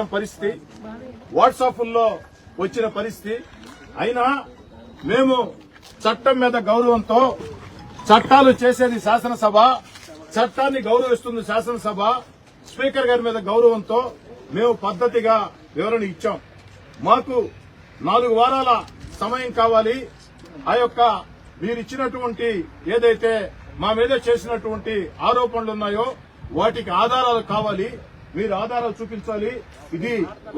పరిస్థితి. వాట్సాప్ల్లో వచ్చిన పరిస్థితి. అయినా మేము చట్టం మీద గౌరవంతో చట్టాలు చేసేది శాసనసభ చట్టాన్ని గౌరవిస్తుంది శాసనసభ స్పీకర్ గారి మీద గౌరవంతో మేము పద్ధతిగా వివరణ ఇచ్చాం. మాకు నాలుగు వారాల సమయం కావాలి. ఆ యొక్క మీరు ఇచ్చినటువంటి ఏదైతే మా మీద చేసినటువంటి ఆరోపణలు ఉన్నాయో వాటికి ఆధారాలు కావాలి. మీరు ఆధారాలు చూపించాలి. ఇది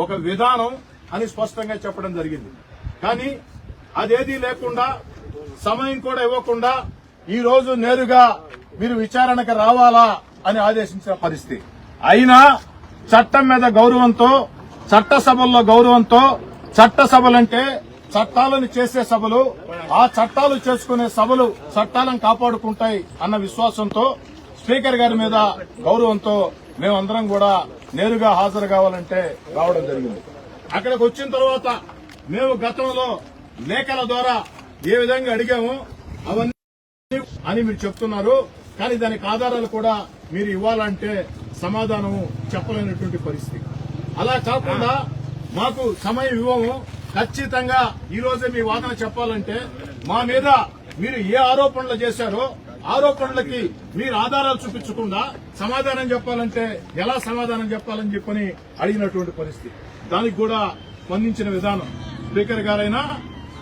ఒక విధానం అని స్పష్టంగా చెప్పడం జరిగింది. కానీ అదేది లేకుండా సమయం కూడా ఇవ్వకుండా ఈ రోజు నేరుగా మీరు విచారణకు రావాలా అని ఆదేశించిన పరిస్థితి. అయినా చట్టం మీద గౌరవంతో చట్టసభల్లో గౌరవంతో చట్టసభలంటే చట్టాలను చేసే సభలు ఆ చట్టాలు చేసుకునే సభలు చట్టాలను కాపాడుకుంటాయి అన్న విశ్వాసంతో స్పీకర్ గారి మీద గౌరవంతో మేమందరం కూడా నేరుగా హాజరు కావాలంటే రావడం జరిగింది. అక్కడికి వచ్చిన తర్వాత మేము గతంలో లేఖల ద్వారా ఏ విధంగా అడిగాము అవన్నీ అని మీరు చెప్తున్నారు. కానీ దానికి ఆధారాలు కూడా మీరు ఇవ్వాలంటే సమాధానం చెప్పలేనటువంటి పరిస్థితి. అలా కాకుండా మాకు సమయం ఇవ్వము. ఖచ్చితంగా ఈ మీ వాదన చెప్పాలంటే మా మీద మీరు ఏ ఆరోపణలు చేశారో ఆరోపణలకి మీరు ఆధారాలు చూపించకుండా సమాధానం చెప్పాలంటే ఎలా సమాధానం చెప్పాలని చెప్పని అడిగినటువంటి పరిస్థితి. దానికి కూడా స్పందించిన విధానం స్పీకర్ గారైనా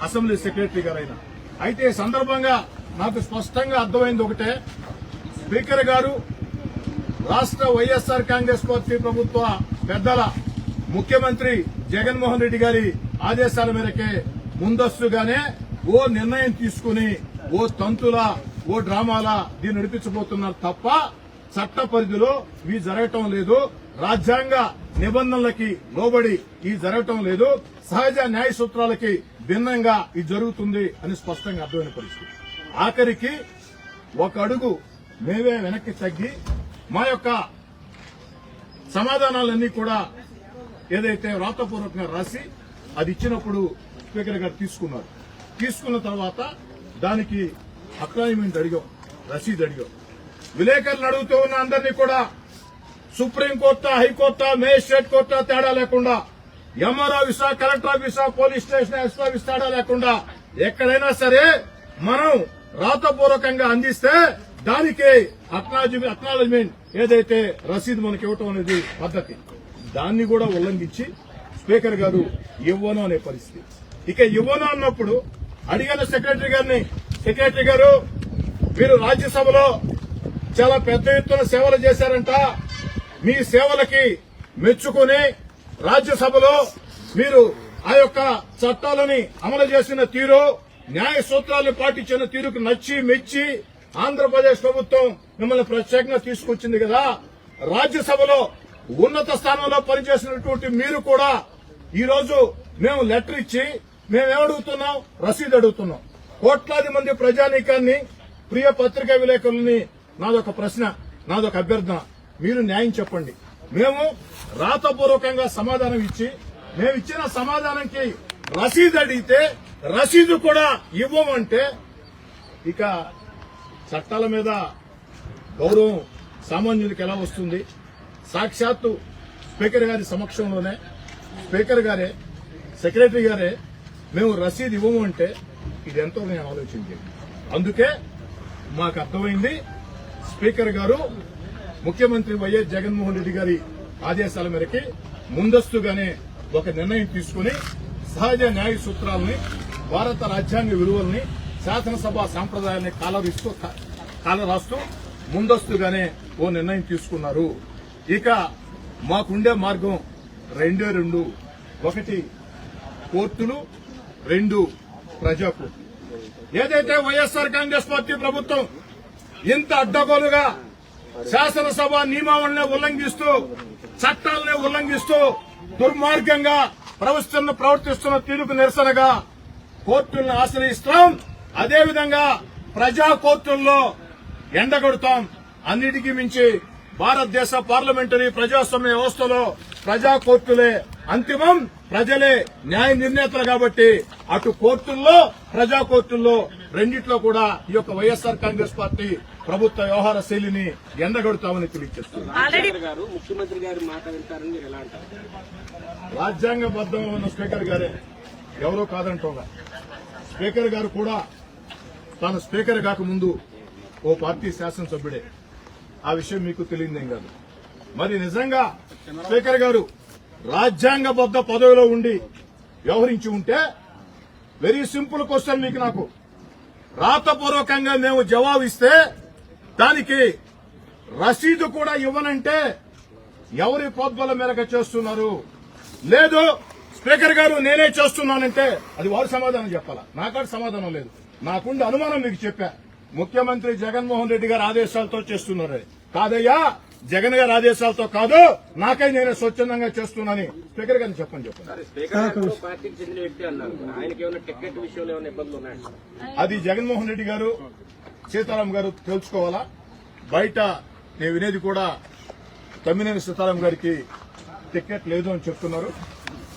అసెంబ్లీ సెక్రటరీ గారైనా. అయితే ఈ సందర్భంగా నాకు స్పష్టంగా అర్థమైంది ఒకటే. స్పీకర్ గారు రాష్ట్ర వైఎస్ఆర్ కాంగ్రెస్ పార్టీ ప్రభుత్వ పెద్దల ముఖ్యమంత్రి జగన్మోహన్ రెడ్డి గారి ఆదేశాల మేరకే ముందస్తుగానే ఓ నిర్ణయం తీసుకుని ఓ తంతుల ఓ డ్రామాల దీన్ని నడిపించబోతున్నారు తప్ప చట్ట పరిధిలో ఇవి జరగటం లేదు. రాజ్యాంగ నిబంధనలకి లోబడి ఇది జరగటం లేదు. సహజ న్యాయ సూత్రాలకి భిన్నంగా ఇది జరుగుతుంది అని స్పష్టంగా అర్థమైన పరిస్థితి. ఆఖరికి ఒక అడుగు మేమే వెనక్కి తగ్గి మా యొక్క సమాధానాలన్నీ కూడా ఏదైతే వ్రాతపూర్వకంగా రాసి అది ఇచ్చినప్పుడు స్పీకర్ గారు తీసుకున్నారు. తీసుకున్న తర్వాత దానికి అక్రాయిమెంట్ అడిగాం రసీదు అడిగాం. విలేకరులు అడుగుతూ ఉన్న అందరినీ కూడా సుప్రీంకోర్టు హైకోర్టు మేజిస్ట్రేట్ కోర్టు తేడా లేకుండా ఎంఆర్ ఆఫీసా కలెక్టర్ ఆఫీసా పోలీస్ స్టేషన్ ఎస్పీ ఆఫీస్ తేడా లేకుండా ఎక్కడైనా సరే మనం రాతపూర్వకంగా అందిస్తే దానికి అక్నాలజ్మెంట్ ఏదైతే రసీదు మనకి ఇవ్వటం అనేది పద్ధతి. దాన్ని కూడా ఉల్లంఘించి స్పీకర్ గారు ఇవ్వను అనే పరిస్థితి. ఇక ఇవ్వను అన్నప్పుడు అడిగిన సెక్రటరీ గారిని సెక్రటరీ గారు మీరు రాజ్యసభలో చాలా పెద్ద ఎత్తున సేవలు చేశారంట. మీ సేవలకి మెచ్చుకుని రాజ్యసభలో మీరు ఆ యొక్క చట్టాలని అమలు చేసిన తీరు న్యాయ సూత్రాలను పాటించిన తీరుకు నచ్చి మెచ్చి ఆంధ్రప్రదేశ్ ప్రభుత్వం మిమ్మల్ని ప్రత్యేకంగా తీసుకొచ్చింది కదా. రాజ్యసభలో ఉన్నత స్థానంలో పనిచేసినటువంటి మీరు కూడా ఈరోజు మేము లెటర్ ఇచ్చి మేమేమడుగుతున్నాం? రసీదు అడుగుతున్నాం. కోట్లాది మంది ప్రజానీకాన్ని ప్రియ పత్రికా విలేకరుల్ని నాదొక ప్రశ్న నాదొక అభ్యర్థన. మీరు న్యాయం చెప్పండి. మేము రాతపూర్వకంగా సమాధానం ఇచ్చి మేము ఇచ్చిన సమాధానంకి రసీదు అడిగితే రసీదు కూడా ఇవ్వమంటే ఇక చట్టాల మీద గౌరవం సామాన్యులకు ఎలా వస్తుంది? సాక్షాత్తు స్పీకర్ గారి సమక్షంలోనే స్పీకర్ గారే సెక్రటరీ గారే మేము రసీదు ఇవ్వము అంటే ఇది ఎంతో నేను ఆలోచించాను అందుకే మాకు అర్థమైంది. స్పీకర్ గారు ముఖ్యమంత్రి వైఎస్ జగన్మోహన్ రెడ్డి గారి ఆదేశాల మేరకి ముందస్తుగానే ఒక నిర్ణయం తీసుకుని సహజ న్యాయ సూత్రాలని భారత రాజ్యాంగ విలువల్ని శాసనసభ సాంప్రదాయాన్ని కాలరిస్తూ కాలరాస్తూ ముందస్తుగానే ఓ నిర్ణయం తీసుకున్నారు. ఇక మాకుండే మార్గం రెండే రెండు. ఒకటి కోర్టులు రెండు ప్రజాకు ఏదైతే వైఎస్ఆర్ కాంగ్రెస్ పార్టీ ప్రభుత్వం ఇంత అడ్డగోలుగా శాసనసభ నియమావళిని ఉల్లంఘిస్తూ చట్టాలని ఉల్లంఘిస్తూ దుర్మార్గంగా ప్రవర్తిస్తున్న ప్రవర్తిస్తున్న తీరుకు నిరసనగా కోర్టులను ఆశ్రయిస్తాం. అదేవిధంగా ప్రజా కోర్టుల్లో ఎండగొడతాం. అన్నిటికీ మించి భారతదేశ పార్లమెంటరీ ప్రజాస్వామ్య వ్యవస్థలో ప్రజా కోర్టులే అంతిమం. ప్రజలే న్యాయ నిర్ణేతలు కాబట్టి అటు కోర్టుల్లో ప్రజా కోర్టుల్లో రెండిట్లో కూడా ఈ యొక్క వైఎస్ఆర్ కాంగ్రెస్ పార్టీ ప్రభుత్వ వ్యవహార శైలిని ఎండగొడతామని తెలియజేస్తున్నారు ఆల్రెడీ స్పీకర్ గారు ముఖ్యమంత్రి గారి మాట వింటారని మీరు ఎలా అంటారు? రాజ్యాంగబద్ధంగా ఉన్న స్పీకర్ గారే. ఎవరో కాదంటోగా స్పీకర్ గారు కూడా తాను స్పీకర్ కాకముందు ఓ పార్టీ శాసనసభ్యుడే. ఆ విషయం మీకు తెలియదేం కాదు. మరి నిజంగా స్పీకర్ గారు రాజ్యాంగబద్ధ పదవిలో ఉండి వ్యవహరించి ఉంటే వెరీ సింపుల్ క్వశ్చన్ మీకు నాకు. రాతపూర్వకంగా మేము జవాబు ఇస్తే దానికి రసీదు కూడా ఇవ్వనంటే ఎవరి ప్రోద్బలం మేరకు చేస్తున్నారు? లేదు స్పీకర్ గారు నేనే చేస్తున్నానంటే అది వారు సమాధానం చెప్పాలా? నాకాడ సమాధానం లేదు. నాకుండే అనుమానం మీకు చెప్పా. ముఖ్యమంత్రి జగన్మోహన్ రెడ్డి గారు ఆదేశాలతో చేస్తున్నారు. కాదయ్యా జగన్ గారి ఆదేశాలతో కాదు నాకై నేనే స్వచ్ఛందంగా చేస్తున్నానని స్పీకర్ గారిని చెప్పని చెప్పండి. సరే స్పీకర్ గారు పార్టీకి చెందిన వ్యక్తి అన్నారు. ఆయనకి ఏమైనా టికెట్ విషయంలో ఏమైనా ఇబ్బందులు ఉన్నాయండి అది జగన్మోహన్ రెడ్డి గారు సీతారాం గారు తెలుసుకోవాలా? బయట నేను వినేది కూడా తమ్మినేని సీతారాం గారికి టికెట్ లేదు అని చెప్తున్నారు.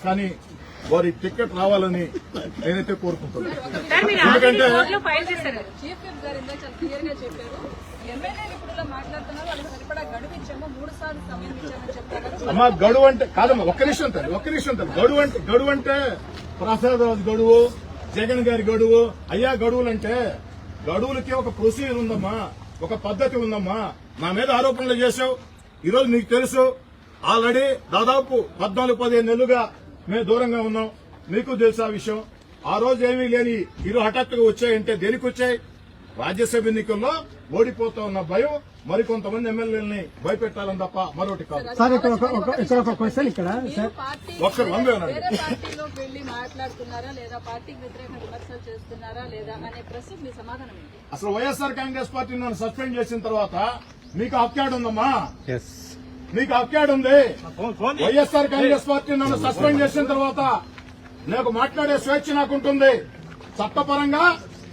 కానీ వారి టికెట్ రావాలని నేనైతే కోరుకుంటున్నాను. ఎందుకంటే- ఎమ్మెల్యేలు ఇప్పుడు మాట్లాడుతున్నారు వాళ్ళకి సరిపడా గడువు ఇచ్చాము మూడు సార్లు సమయం ఇచ్చామని చెప్తారు అమ్మా గడువు అంటే కాదమ్మా ఒక్క నిమిషం తల్లి ఒక్క నిమిషం తల్లి. గడువు అంటే గడువు అంటే ప్రసాదరాజు గడువు జగన్ గారి గడువు. అయ్యా గడువులు అంటే గడువులకి ఒక ప్రొసీజర్ ఉందమ్మా ఒక పద్ధతి ఉందమ్మా. నా మీద ఆరోపణలు చేశావు. ఈరోజు నీకు తెలుసు ఆల్రెడీ దాదాపు పద్నాలుగు పదిహేను నెలలుగా మేము దూరంగా ఉన్నాం. మీకు తెలుసు ఆ విషయం. ఆ రోజు ఏమీ లేని ఈరోజు హఠాత్తుగా వచ్చాయంటే దేనికి వచ్చాయి? రాజ్యసభ ఎన్నికల్లో ఓడిపోతా ఉన్న భయం మరికొంతమంది ఎమ్మెల్యేలని భయపెట్టాలని తప్ప మరొకటి కాదు. సార్ ఇక్కడ ఒక ఒక- ఇక్కడ ఒక క్వశ్చన్ ఇక్కడ ఒక్కరు వంద అనండి. వేరే పార్టీలోకి వెళ్ళి మాట్లాడుతున్నారా లేదా పార్టీకి వ్యతిరేకంగా విమర్శలు చేస్తున్నారా లేదా అనే ప్రశ్నకు మీ సమాధానం ఏంటి? అసలు వైఎస్ఆర్ కాంగ్రెస్ పార్టీ నన్ను సస్పెండ్ చేసిన తర్వాత మీకు అప్కాడ్ ఉందమ్మా? మీకు అప్కాడ్ ఉంది. వైఎస్ఆర్ కాంగ్రెస్ పార్టీ నన్ను సస్పెండ్ చేసిన తర్వాత నాకు మాట్లాడే స్వేచ్ఛ నాకు ఉంటుంది చట్టపరంగా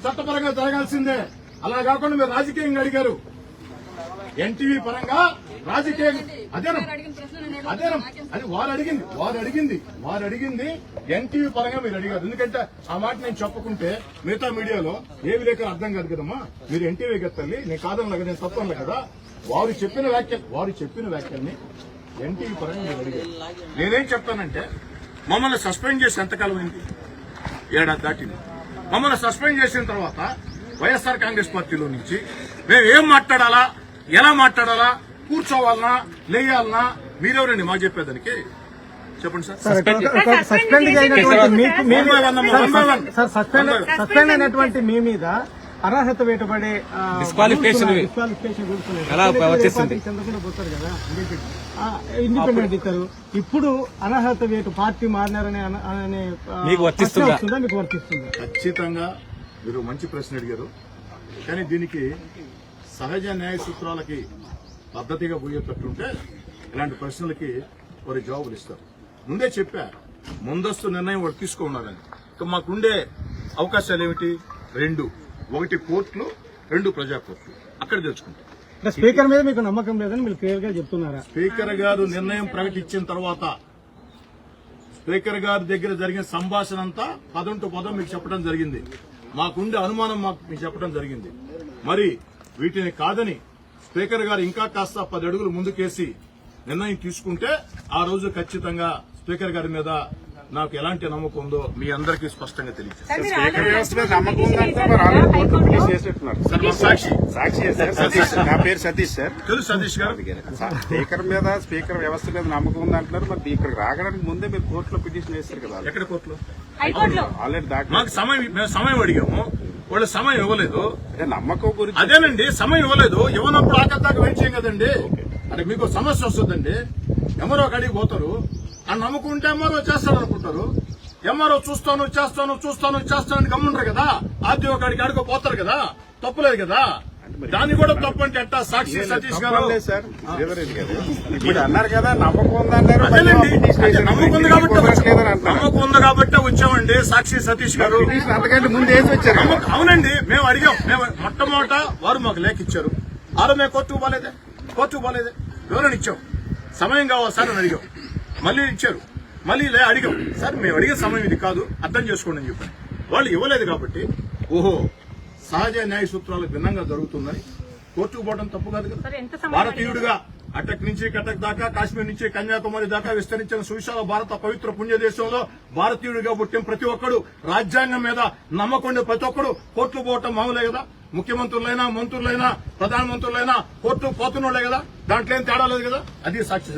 చట్టపరంగా జరగాల్సిందే. అలా కాకుండా మీరు రాజకీయంగా అడిగారు. ఎన్టీవీ పరంగా రాజకీయం. అదేనా? అదేనా? అది వారు అడిగింది. వారు అడిగింది. వారు అడిగింది ఎన్టీవీ పరంగా మీరు అడిగారు. ఎందుకంటే ఆ మాట నేను చెప్పకుంటే మిగతా మీడియాలో ఏవి లేక అర్థం కాదు కదమ్మా. మీరు ఎన్టీవీ గెత్తాలి నేను కాదనలే కదా నేను తప్పనలే కదా. వారు చెప్పిన వ్యాఖ్యలు వారు చెప్పిన వ్యాఖ్యల్ని ఎన్టీవీ పరంగా మీరు అడిగారు. నేనేం చెప్తానంటే మమ్మల్ని సస్పెండ్ చేసి ఎంతకాలం అయింది? ఏడాది దాటింది. మమ్మల్ని సస్పెండ్ చేసిన తర్వాత వైఎస్ఆర్ కాంగ్రెస్ పార్టీలో నుంచి మేము ఏం మాట్లాడాలా ఎలా మాట్లాడాలా కూర్చోవాలనా లేయాలనా మీరెవరండి మాకు చెప్పేదానికి? చెప్పండి సార్. మీ సస్పెండ్ అయినటువంటి మీ మీద అర్హత Disqualification. డిస్క్వాలిఫికేషన్ పోతారు కదా ఆ, ఇండిపెండెంట్ ఇస్తారు. ఇప్పుడు అనర్హత వేటు పార్టీ మారినారనే అన- వర్తిస్తుందా? మీకు వర్తిస్తుందా? ఖచ్చితంగా మీరు మంచి ప్రశ్న అడిగారు. కానీ దీనికి సహజ న్యాయ సూత్రాలకి పద్ధతిగా పోయేటట్టుంటే ఇలాంటి ప్రశ్నలకి వారి జవాబులు ఇస్తారు. ముందే చెప్పా ముందస్తు నిర్ణయం వాడు తీసుకున్నారని ఇక మాకుండే అవకాశాలు ఏమిటి రెండు. ఒకటి కోర్టులు రెండు ప్రజా కోర్టులు అక్కడ తెలుసుకుంటాం. స్పీకర్ మీద మీకు నమ్మకం లేదని మీరు క్లియర్గా చెప్తున్నారా? స్పీకర్ గారు నిర్ణయం ప్రకటించిన తర్వాత స్పీకర్ గారి దగ్గర జరిగిన సంభాషణ అంతా పదం టు పదం మీకు చెప్పడం జరిగింది. మాకుండే అనుమానం మాకు మీకు చెప్పడం జరిగింది. మరి వీటిని కాదని స్పీకర్ గారు ఇంకా కాస్త పది అడుగులు ముందుకేసి నిర్ణయం తీసుకుంటే ఆ రోజు ఖచ్చితంగా స్పీకర్ గారి మీద నాకు ఎలాంటి నమ్మకం ఉందో మీ అందరికీ స్పష్టంగా మా సాక్షి. సాక్షి సార్ సతీష్ నా పేరు సతీష్ సార్. తెలుసు సతీష్ గారు. స్పీకర్ మీద స్పీకర్ వ్యవస్థ మీద నమ్మకం ఉందంటున్నారు మరి ఇక్కడికి రాగడానికి ముందే మీరు కోర్టులో పిటిషన్ చేస్తారు కదా. ఎక్కడ కోర్టులో? హైకోర్టులో. ఆల్రెడీ దాకా మాకు సమయం మేము సమయం అడిగాము. వాళ్ళు సమయం ఇవ్వలేదు. నమ్మకం గురించి అదేనండి సమయం ఇవ్వలేదు. ఇవ్వనప్పుడు ఆకతాక వెయిట్ చేయం కదండి. అంటే మీకు సమస్య వస్తుందండి. ఎంఆర్ఓ కాడికి పోతారు. ఆ నమ్ముకుంటే ఎంఆర్ఓ చేస్తాడు అనుకుంటారు ఎంఆర్ఓ చూస్తాను చేస్తాను చూస్తాను చేస్తాను అని గమ్ముంటారు కదా. ఆర్డీఓ కాడికి ఆడుకో పోతారు కదా. తప్పులేదు కదా. దాన్ని కూడా తప్పు అంటే ఎట్టా? సాక్షి సతీష్ గారు? ఇప్పుడు అన్నారు కదా నమ్మకం ఉందన్నారు. నమ్మకం ఉంది కాబట్టి నమ్మకం ఉంది కాబట్టి వచ్చామండి సాక్షి సతీష్ గారు. అంతకంటే ముందు వేసి వచ్చారు? అవునండి మేము అడిగాం. మేము మొట్టమొదట వారు మాకు లేఖ ఇచ్చారు. ఆరో మేము కోర్టుకు పోలేదే? కోర్టుకు పోలేదే? వివరణ ఇచ్చాం. సమయం కావాలి సార్ అని అడిగాం. మళ్ళీ ఇచ్చారు. మళ్ళీ లే అడిగాం. సార్ మేము అడిగే సమయం ఇది కాదు అర్థం చేసుకోండి అని చెప్పాను. వాళ్ళు ఇవ్వలేదు కాబట్టి ఓహో సహజ న్యాయ సూత్రాలకు భిన్నంగా జరుగుతుందని కోర్టుకు పోవడం తప్పు కాదు కదా. భారతీయుడిగా అటక్ నుంచి కటక్ దాకా కాశ్మీర్ నుంచి కన్యాకుమారి దాకా విస్తరించిన సువిశాల భారత పవిత్ర పుణ్య దేశంలో భారతీయుడిగా పుట్టిన ప్రతి ఒక్కడు రాజ్యాంగం మీద నమ్మకం ఉండే ప్రతి ఒక్కడు కోర్టుకు పోవటం మామూలే కదా ముఖ్యమంత్రులైనా మంత్రులైనా ప్రధానమంత్రులైనా కోర్టు పోతున్నోళ్ళే కదా దాంట్లో ఏం తేడా లేదు కదా అది సాక్షి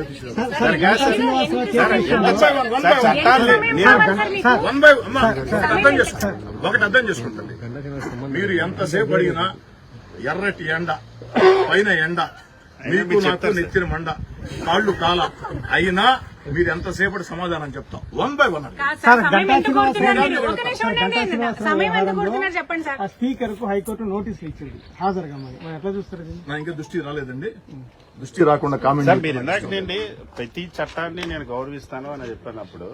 వన్ బై అర్థం చేసుకుంటాం ఒకటి అర్థం చేసుకుంటుంది మీరు ఎంతసేపు అడిగినా ఎర్రటి ఎండ పైన ఎండ మీకు నాకు నెత్తిన మండ కాళ్ళు కాల అయినా మీరు ఎంతసేపటి సమాధానం చెప్తాం. వన్ బై వన్ స్పీకర్కు హైకోర్టు నోటీసులు ఇచ్చింది హాజరుగా మరి. మరి ఎట్లా చూస్తారు? నా ఇంకా దృష్టి రాలేదండి. దృష్టి రాకుండా కామెంట్ సార్ మీరు ప్రతి చట్టాన్ని నేను గౌరవిస్తాను అని చెప్పినప్పుడు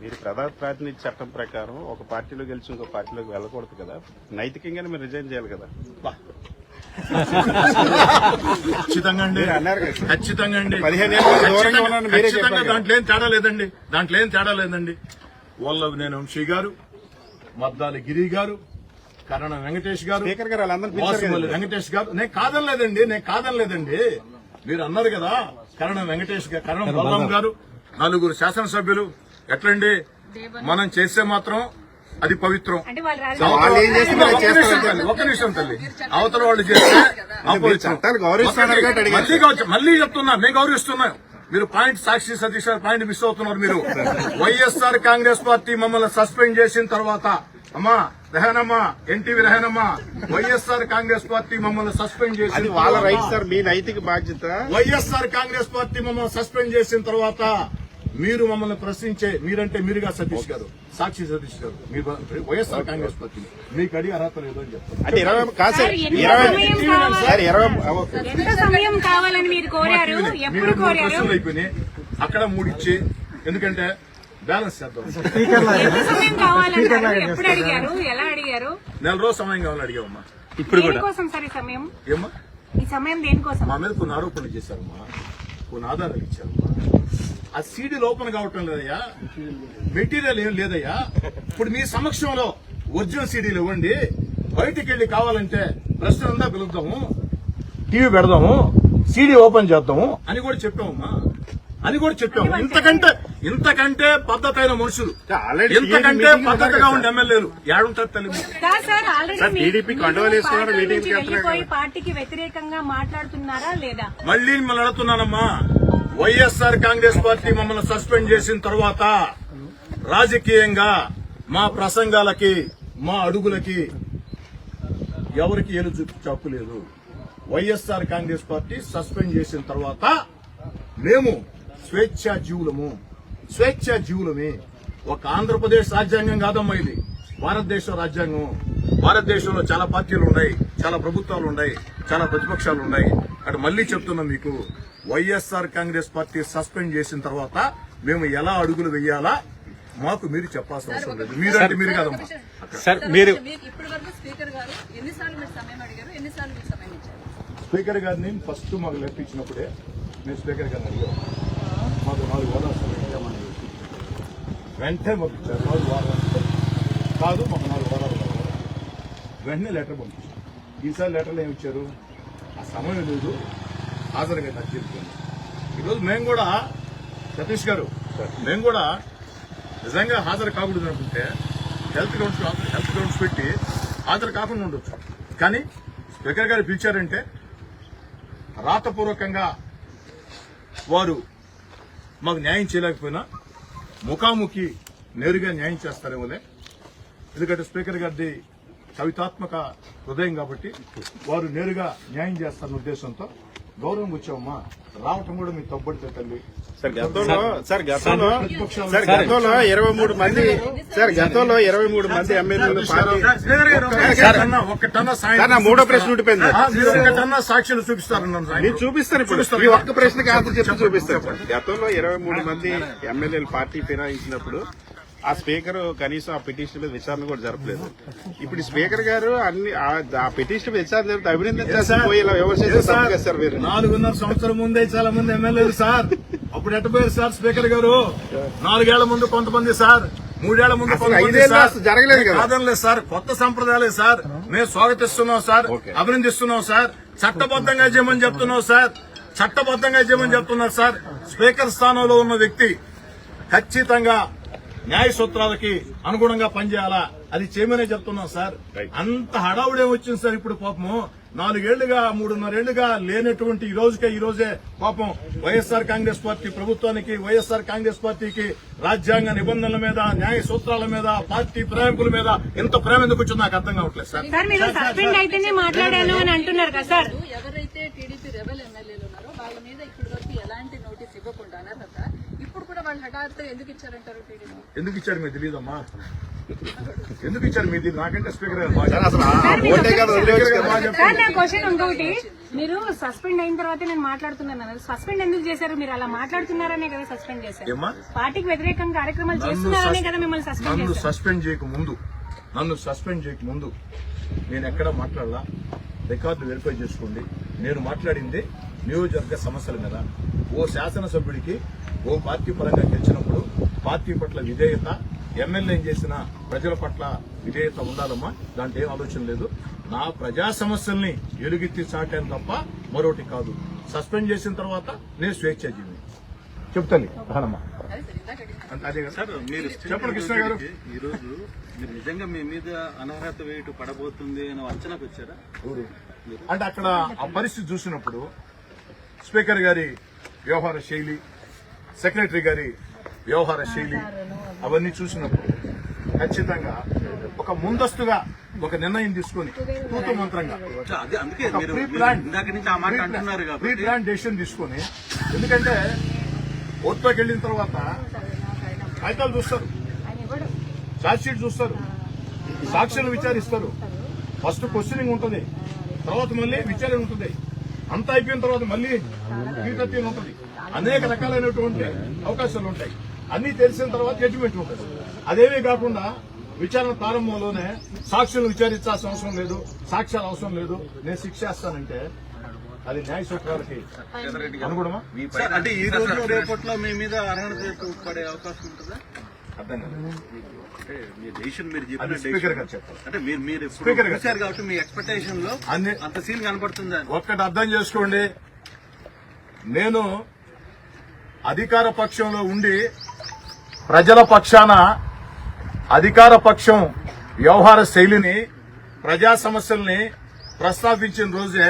మీరు ప్రధాన ప్రాతినిధ్య చట్టం ప్రకారం ఒక పార్టీలో గెలిచి ఇంకో పార్టీలోకి వెళ్ళకూడదు కదా. నైతికంగానే మీరు రిజైన్ చేయాలి కదా. ఖచ్చితంగా అండి. మీరు అన్నారు కదా. సార్. ఖచ్చితంగా అండి. ఖచ్చితంగా. దాంట్లో ఏం తేడా లేదండి. దాంట్లో ఏం తేడా లేదండి. వాళ్ళ నేను వంశీ గారు మద్దాలి గిరి గారు కరణ వెంకటేష్ గారు. వెంకటేష్ గారు. నేను కాదనలేదండి నేను కాదనలేదండి మీరు అన్నారు కదా కరణం వెంకటేష్ గారు కరణం బలరాం గారు నలుగురు శాసనసభ్యులు. ఎట్లండి? మనం చేస్తే మాత్రం అది పవిత్రం. ఒక్క నిమిషం తల్లి, ఒక్క నిమిషం తల్లి. అవతల వాళ్ళు చేస్తే. మళ్ళీ చెప్తున్నా మేము గౌరవిస్తున్నాం. మీరు point Sakshi Satish point miss అవుతున్నారు మీరు. వైఎస్ఆర్ కాంగ్రెస్ పార్టీ మమ్మల్ని సస్పెండ్ చేసిన తర్వాత అమ్మా రెహనమ్మా ఎన్టీవీ రెహనమ్మా వైఎస్ఆర్ కాంగ్రెస్ పార్టీ మమ్మల్ని సస్పెండ్ చేసిన అది వాళ్ళ రైట్ సార్ మీ నైతిక బాధ్యత. వైఎస్ఆర్ కాంగ్రెస్ పార్టీ మమ్మల్ని సస్పెండ్ చేసిన తర్వాత మీరు మమ్మల్ని ప్రశ్నించే మీరంటే మీరుగా సతీష్ గారు సాక్షి సతీష్ గారు. మీరు వైఎస్ఆర్ కాంగ్రెస్ పార్టీ. మీకు అడిగి అర్హత లేదు అని చెప్తారు ప్రశ్నలు అయిపోయినాయి. అక్కడ మూడు ఇచ్చి ఎందుకంటే బ్యాలెన్స్ చేద్దాం. స్పీకర్ లాగా ఎంత సమయం కావాలన్నారు? ఎప్పుడు అడిగారు? ఎలా అడిగారు? నెల రోజు సమయం కావాలని అడిగామమ్మా ఏమ్మా? ఈ సమయం దేనికోసం? మా మీద కొన్ని ఆరోపణలు చేశారమ్మా. కొన్ని ఆధారాలు ఇచ్చారమ్మా. ఆ సీడీ ఓపెన్ కావటం లేదయ్యా. మెటీరియల్ ఏం లేదయ్యా. ఇప్పుడు మీ సమక్షంలో ఒరిజినల్ సీడీలు ఇవ్వండి. బయటికి వెళ్ళి కావాలంటే ప్రశ్న ఉందా పిలుద్దాము. టీవీ పెడదాము. సీడీ ఓపెన్ చేద్దాము. అని కూడా చెప్పామమ్మా. అని కూడా చెప్పాము. ఇంతకంటే ఇంతకంటే పద్ధతైన మనుషులు. ఆల్రెడీ ఇంతకంటే పద్ధతిగా ఉండే ఎమ్మెల్యేలు ఏడుంటారు వెళ్ళిపోయి పార్టీకి వ్యతిరేకంగా మాట్లాడుతున్నారా లేదా? మళ్ళీ మిమ్మల్ని అడుగుతున్నానమ్మా. వైఎస్ఆర్ కాంగ్రెస్ పార్టీ మమ్మల్ని సస్పెండ్ చేసిన తర్వాత రాజకీయంగా మా ప్రసంగాలకి మా అడుగులకి ఎవరికి ఏలు చూపించే లేదు. వైఎస్ఆర్ కాంగ్రెస్ పార్టీ సస్పెండ్ చేసిన తర్వాత మేము స్వేచ్ఛా జీవులము. స్వేచ్ఛా జీవులమే. ఒక ఆంధ్రప్రదేశ్ రాజ్యాంగం కాదమ్మా ఇది. భారతదేశ రాజ్యాంగం. భారతదేశంలో చాలా పార్టీలు ఉన్నాయి చాలా ప్రభుత్వాలు ఉన్నాయి చాలా ప్రతిపక్షాలు ఉన్నాయి. అటు మళ్ళీ చెప్తున్నా మీకు వైఎస్ఆర్ కాంగ్రెస్ పార్టీ సస్పెండ్ చేసిన తర్వాత మేము ఎలా అడుగులు వెయ్యాలా మాకు మీరు చెప్పాల్సిన అవసరం లేదు. మీరంటే మీరు కాదమ్మా. సార్ మీరు ఇప్పటి వరకు స్పీకర్ గారు ఎన్నిసార్లు మీరు సమయం అడిగారు? ఎన్నిసార్లు మీకు సమయం ఇచ్చారు? స్పీకర్ గారిని ఫస్ట్ మాకు లెటర్ ఇచ్చినప్పుడే నేను స్పీకర్ గారిని అడిగాను మాకు నాలుగు వారాలు సమయం. వెంటనే పంపించారు నాలుగు వారాలు. కాదు మాకు నాలుగు వారాలు వెంటనే లెటర్ పంపించారు. ఈసారి లెటర్లు ఏమి ఇచ్చారు? ఆ సమయం లేదు. హాజరుగా చెప్తాను ఈరోజు మేము కూడా సతీష్ గారు మేము కూడా నిజంగా హాజరు కాకూడదు అనుకుంటే హెల్త్ గ్రౌండ్స్ హెల్త్ గ్రౌండ్స్ పెట్టి హాజరు కాకుండా ఉండొచ్చు. కానీ స్పీకర్ గారు పిలిచారంటే రాతపూర్వకంగా వారు మాకు న్యాయం చేయలేకపోయినా ముఖాముఖి నేరుగా న్యాయం చేస్తారేమోలే ఎందుకంటే స్పీకర్ గారిది కవితాత్మక హృదయం కాబట్టి వారు నేరుగా న్యాయం చేస్తారన్న ఉద్దేశంతో గౌరవం వచ్చామమ్మా రావటం కూడా మీ తప్పడితే తల్లి సార్ గతంలో సార్ గతంలో సార్ గతంలో ఇరవై మూడు మంది సార్ గతంలో ఇరవై మూడు మంది ఎమ్మెల్యేలు సార్, మూడో ప్రశ్న ఉండిపోయింది. ఒక్కటన్నా సాక్షులు చూపిస్తారన్నారు సాయం. నేను చూపిస్తాను ఇప్పుడు. ఈ ఒక్క ప్రశ్నకి ఆన్సర్ చెప్పి చూపిస్తాను. గతంలో ఇరవై మూడు మంది ఎమ్మెల్యేలు పార్టీ ఫిరాయించినప్పుడు ఆ స్పీకర్ కనీసం ఆ పిటిషన్ మీద విచారణ కూడా జరపలేదు. ఇప్పుడు స్పీకర్ గారు అన్ని ఆ- పిటిషన్ మీద విచారణ జరిపితే ఇలా చేసే సార్, మీరు. నాలుగున్నర సంవత్సరం ముందే చాలా మంది ఎమ్మెల్యేలు సార్. అప్పుడు ఎట్టపోయారు సార్ స్పీకర్ గారు? నాలుగేళ్ళ ముందు కొంతమంది సార్. మూడేళ్ళ ముందు జరగలేదు. కాదనలేదు సార్. కొత్త సంప్రదాయాలే సార్. మేము స్వాగతిస్తున్నాం సార్. అభినందిస్తున్నాం సార్. చట్టబద్ధంగా చేయమని చెప్తున్నాం సార్. చట్టబద్ధంగా చేయమని చెప్తున్నారు సార్. స్పీకర్ స్థానంలో ఉన్న వ్యక్తి ఖచ్చితంగా న్యాయ సూత్రాలకి అనుగుణంగా పనిచేయాలా? అది చేయమనే చెప్తున్నాం సార్. అంత హడావుడే వచ్చింది సార్ ఇప్పుడు పాపము? నాలుగేళ్ళుగా మూడున్నరేళ్ళుగా లేనటువంటి ఈ రోజుకే ఈ రోజే పాపం వైఎస్ఆర్ కాంగ్రెస్ పార్టీ ప్రభుత్వానికి వైఎస్ఆర్ కాంగ్రెస్ పార్టీకి రాజ్యాంగ నిబంధనల మీద న్యాయ సూత్రాల మీద పార్టీ ప్రేమికుల మీద ఇంత ప్రేమ ఎందుకు వచ్చిందో నాకు అర్థం కావట్లేదు సార్ సార్ మీరు సస్పెండ్ అయితేనే మాట్లాడాను అని అంటున్నారు కదా సార్ ఎవరైతే టీడీపీ రెబల్ ఎమ్మెల్యేలు ఉన్నారో వాళ్ళ మీద ఇప్పటి వరకు ఎలాంటి నోటీస్ ఇవ్వకుండా అనర్హత ఇప్పుడు కూడా వాళ్ళు హఠాత్తుగా ఎందుకు ఇచ్చారంటారు టీడీపీ ఎందుకు ఇచ్చారు మీకు తెలియదమ్మా? ఎందుకు ఇచ్చారు తెలియదు? నాకంటే స్పీకర్ క్వశ్చన్ ఇంకొకటి. మీరు సస్పెండ్ అయిన తర్వాత నేను మాట్లాడుతున్నాను సస్పెండ్ ఎందుకు చేశారు? మీరు అలా మాట్లాడుతున్నారనే కదా సస్పెండ్ చేశారు. పార్టీకి వ్యతిరేకంగా కార్యక్రమాలు చేస్తున్నారనే కదా మిమ్మల్ని సస్పెండ్ నన్ను సస్పెండ్ చేయక ముందు నన్ను సస్పెండ్ చేయక ముందు నేను ఎక్కడ మాట్లాడలా? రికార్డు వెరిఫై చేసుకోండి. నేను మాట్లాడింది నియోజకవర్గ సమస్యల మీద. ఓ శాసనసభ్యుడికి ఓ పార్టీ పరంగా గెలిచినప్పుడు పార్టీ పట్ల విధేయత ఎమ్మెల్యే చేసిన ప్రజల పట్ల విధేయత ఉండాలమ్మా? దాంట్లో ఏం ఆలోచన లేదు. నా ప్రజా సమస్యల్ని ఎలుగెత్తి చాటాను తప్ప మరొకటి కాదు. సస్పెండ్ చేసిన తర్వాత నేను స్వేచ్ఛాజీవి చెప్తాను రానమ్మా అదే కదా. సార్ మీరు చెప్పండి కృష్ణ గారు. ఈ రోజు మీరు నిజంగా మీ మీద అనర్హత వేటు పడబోతుంది అని అంచనాకు వచ్చారా? ఊరు. అంటే అక్కడ ఆ పరిస్థితి చూసినప్పుడు స్పీకర్ గారి వ్యవహార శైలి సెక్రటరీ గారి వ్యవహార శైలి అవన్నీ చూసినప్పుడు ఖచ్చితంగా ఒక ముందస్తుగా ఒక నిర్ణయం తీసుకొని తూతు మంత్రంగా ప్రీ ప్లాన్ ప్రీ డెసిషన్ తీసుకొని ఎందుకంటే ఓట్లోకి వెళ్ళిన తర్వాత కాగితాలు చూస్తారు షీట్ చూస్తారు సాక్షులు విచారిస్తారు. ఫస్ట్ క్వశ్చనింగ్ ఉంటుంది తర్వాత మళ్ళీ విచారణ ఉంటుంది. అంతా అయిపోయిన తర్వాత మళ్ళీ ఉంటుంది అనేక రకాలైనటువంటి అవకాశాలు ఉంటాయి. అన్ని తెలిసిన తర్వాత జడ్జిమెంట్ ఉంటుంది. అదేమీ కాకుండా విచారణ ప్రారంభంలోనే సాక్షులు విచారించాల్సిన అవసరం లేదు. సాక్ష్యాలు అవసరం లేదు. నేను శిక్ష చేస్తానంటే అది న్యాయ సూత్రాలకి అనుగుణమా? అంటే ఈ రోజు రేపట్లో మీ మీద అర్హత పడే అవకాశం ఉంటుందా? అర్థం కాదు అంటే మీరు అంత సీన్ కనపడుతుందా? ఒక్కటి అర్థం చేసుకోండి. నేను అధికార పక్షంలో ఉండి ప్రజల పక్షాన అధికార పక్షం వ్యవహార శైలిని ప్రజా సమస్యల్ని ప్రస్తావించిన రోజే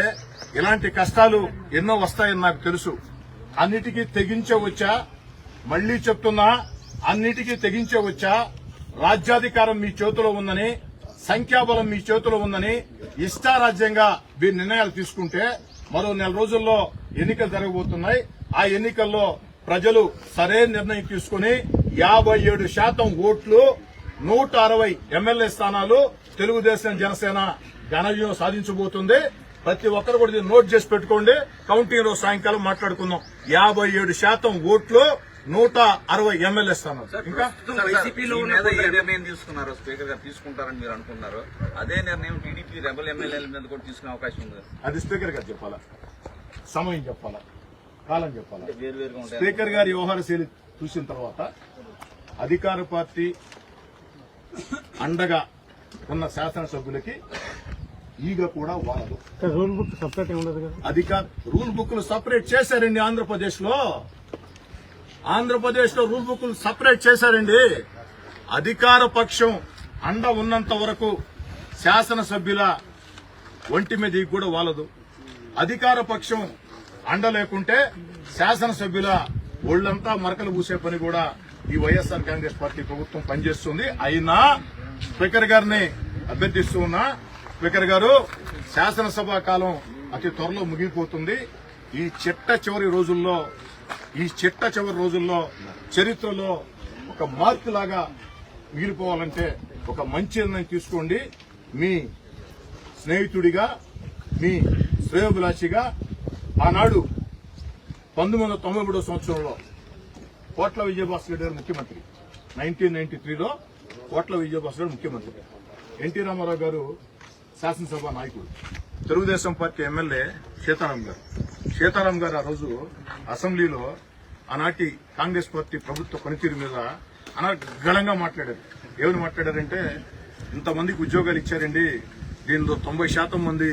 ఇలాంటి కష్టాలు ఎన్నో వస్తాయని నాకు తెలుసు. అన్నిటికీ తెగించవచ్చా మళ్ళీ చెప్తున్నా అన్నిటికీ తెగించవచ్చా రాజ్యాధికారం మీ చేతిలో ఉందని సంఖ్యాబలం మీ చేతిలో ఉందని ఇష్టారాజ్యంగా మీరు నిర్ణయాలు తీసుకుంటే మరో నెల రోజుల్లో ఎన్నికలు జరగబోతున్నాయి. ఆ ఎన్నికల్లో ప్రజలు సరైన నిర్ణయం తీసుకుని యాభై ఏడు శాతం ఓట్లు నూట అరవై ఎమ్మెల్యే స్థానాలు తెలుగుదేశం జనసేన ఘనవిజయం సాధించబోతుంది. ప్రతి ఒక్కరు కూడా నోట్ చేసి పెట్టుకోండి. కౌంటింగ్ రోజు సాయంకాలం మాట్లాడుకుందాం. యాభై ఏడు శాతం ఓట్లు నూట అరవై ఎమ్మెల్యే స్థానాలు. ఇంకా? వైసీపీలో నిర్ణయం తీసుకున్నారు స్పీకర్ గారు తీసుకుంటారని మీరు అనుకున్నారు అదే నిర్ణయం టీడీపీ రెబల్ ఎమ్మెల్యేల మీద కూడా తీసుకునే అవకాశం ఉంది. అది స్పీకర్ గారు చెప్పాలా? సమయం చెప్పాలా? కాలం చెప్పాలా? స్పీకర్ గారి వ్యవహార శైలి చూసిన తర్వాత అధికార పార్టీ అండగా ఉన్న శాసనసభ్యులకి ఈగ కూడా వాడదు రూల్ బుక్ సపరేట్ ఉండదు అధికార రూల్ బుక్లు సపరేట్ చేశారండి ఆంధ్రప్రదేశ్లో ఆంధ్రప్రదేశ్లో రూల్ బుక్లు సపరేట్ చేశారండి. అధికార పక్షం అండ ఉన్నంత వరకు శాసనసభ్యుల ఒంటి మీద ఈ కూడా వాలదు. అధికార పక్షం అండ లేకుంటే శాసనసభ్యుల ఒళ్ళంతా మరకలు పూసే పని కూడా ఈ వైఎస్ఆర్ కాంగ్రెస్ పార్టీ ప్రభుత్వం పనిచేస్తుంది. అయినా స్పీకర్ గారిని అభ్యర్థిస్తూ ఉన్నా స్పీకర్ గారు శాసనసభ కాలం అతి త్వరలో ముగిపోతుంది ఈ చిట్ట చివరి రోజుల్లో ఈ చిట్ట చివరి రోజుల్లో చరిత్రలో ఒక మార్పు లాగా మిగిలిపోవాలంటే ఒక మంచి నిర్ణయం తీసుకోండి. మీ స్నేహితుడిగా మీ శ్రేయోభిలాషిగా ఆనాడు పంతొమ్మిది వందల తొంభై మూడో సంవత్సరంలో కోట్ల విజయభాస్కర్ గారు ముఖ్యమంత్రి. నైన్టీన్ నైన్టీ త్రీలో కోట్ల విజయభాస్కర్ గారు ముఖ్యమంత్రి. ఎన్టీ రామారావు గారు శాసనసభ నాయకుడు. తెలుగుదేశం పార్టీ ఎమ్మెల్యే సీతారాం గారు. సీతారాం గారు ఆ రోజు అసెంబ్లీలో ఆనాటి కాంగ్రెస్ పార్టీ ప్రభుత్వ పనితీరు మీద అనర్గళంగా మాట్లాడారు. ఏమని మాట్లాడారంటే ఇంతమందికి ఉద్యోగాలు ఇచ్చారండి దీనిలో తొంభై శాతం మంది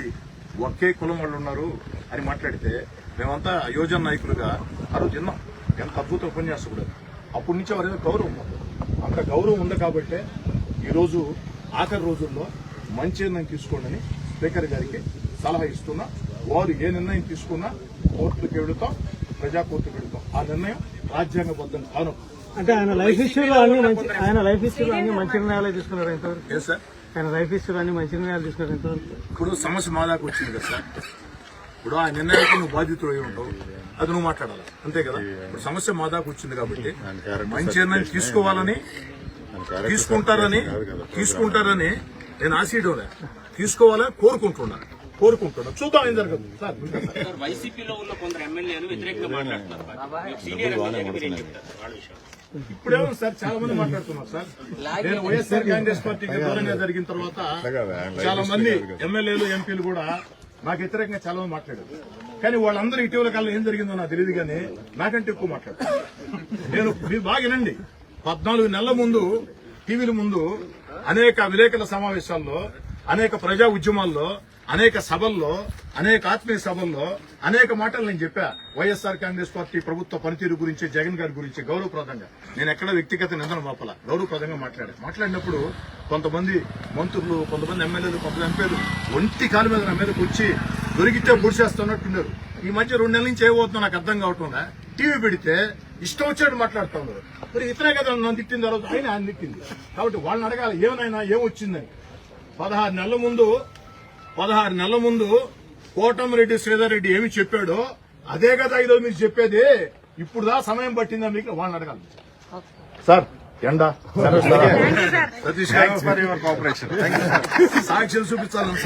ఒకే కులం వాళ్ళు ఉన్నారు అని మాట్లాడితే మేమంతా యోజన నాయకులుగా ఆ రోజు విన్నాం. ఎంత అద్భుత ఉపన్యాసకుడు అప్పటి నుంచి వారి గౌరవం ఉంది. అంత గౌరవం ఉంది కాబట్టే ఈరోజు ఆఖరి రోజుల్లో మంచి నిర్ణయం తీసుకోండి అని స్పీకర్ గారికి సలహా ఇస్తున్నా. వారు ఏ నిర్ణయం తీసుకున్నా కోర్టులకు వెళుతాం ప్రజా కోర్టుకు వెళుతాం. ఆ నిర్ణయం రాజ్యాంగబద్ధం కాను. అంటే ఆయన లైఫ్ హిస్టరీలో అన్ని మంచి ఆయన లైఫ్ హిస్టరీలో అన్ని మంచి నిర్ణయాలు తీసుకున్నారు ఎంతవరకు ఏ సార్ ఆయన లైఫ్ హిస్టరీలో అన్ని మంచి నిర్ణయాలు తీసుకున్నారు ఎంతవరకు ఇప్పుడు సమస్య మా దాకా వచ్చింది కదా సార్? ఇప్పుడు ఆ నిర్ణయానికి నువ్వు బాధ్యతలు అయి ఉంటావు? అది నువ్వు మాట్లాడాలి? అంతే కదా? ఇప్పుడు సమస్య మా దాకా వచ్చింది కాబట్టి మంచి నిర్ణయం తీసుకోవాలని తీసుకుంటారని తీసుకుంటారని నేను ఆశీడంలే తీసుకోవాలని కోరుకుంటున్నా. కోరుకుంటున్నా. చూద్దాం ఏం జరగదు. సార్. వైసీపీలో ఉన్న కొందరు ఎమ్మెల్యేలు వ్యతిరేకంగా మాట్లాడుతున్నారు. ఇప్పుడేమో సార్ చాలా మంది మాట్లాడుతున్నారు సార్. నేను వైఎస్ఆర్ కాంగ్రెస్ పార్టీకి దూరంగా జరిగిన తర్వాత చాలా మంది ఎమ్మెల్యేలు ఎంపీలు కూడా నాకు వ్యతిరేకంగా చాలా మంది మాట్లాడారు. కానీ వాళ్ళందరూ ఇటీవల కాలంలో ఏం జరిగిందో నాకు తెలియదు కానీ నాకంటే ఎక్కువ మాట్లాడారు. నేను మీరు బాగా వినండి. పద్నాలుగు నెలల ముందు టీవీల ముందు అనేక విలేకరుల సమావేశాల్లో అనేక ప్రజా ఉద్యమాల్లో అనేక సభల్లో అనేక ఆత్మీయ సభల్లో అనేక మాటలు నేను చెప్పా. వైఎస్ఆర్ కాంగ్రెస్ పార్టీ ప్రభుత్వ పనితీరు గురించి జగన్ గారి గురించి గౌరవప్రదంగా. నేను ఎక్కడ వ్యక్తిగత నిందన లోపల గౌరవప్రదంగా మాట్లాడా మాట్లాడినప్పుడు కొంతమంది మంత్రులు కొంతమంది ఎమ్మెల్యేలు కొంతమంది ఎంపీలు ఒంటి కాలు మీద నా మీదకి వచ్చి దొరికితే ముడిచేస్తున్నట్టున్నారు ఈ మధ్య రెండు నెలల నుంచి ఏమవుతుందో నాకు అర్థం కావట్లే టీవీ పెడితే ఇష్టం వచ్చినట్టు మాట్లాడుతూ ఉన్నారు. మరి ఇతనే కదా నన్ను తిట్టిన తర్వాత ఆయన ఆయన తిట్టింది. కాబట్టి వాళ్ళని అడగాలి ఏమైనా ఏమొచ్చిందని. పదహారు నెలల ముందు పదహారు నెలల ముందు కోటమిరెడ్డి శ్రీధర్ రెడ్డి ఏమి చెప్పాడో అదే కదా ఈరోజు మీరు చెప్పేది. ఇప్పుడు దా సమయం పట్టిందా మీకు? వాళ్ళని అడగాలి. సార్ ఎండ. సతీష్ గారు సాక్షులు చూపించాలని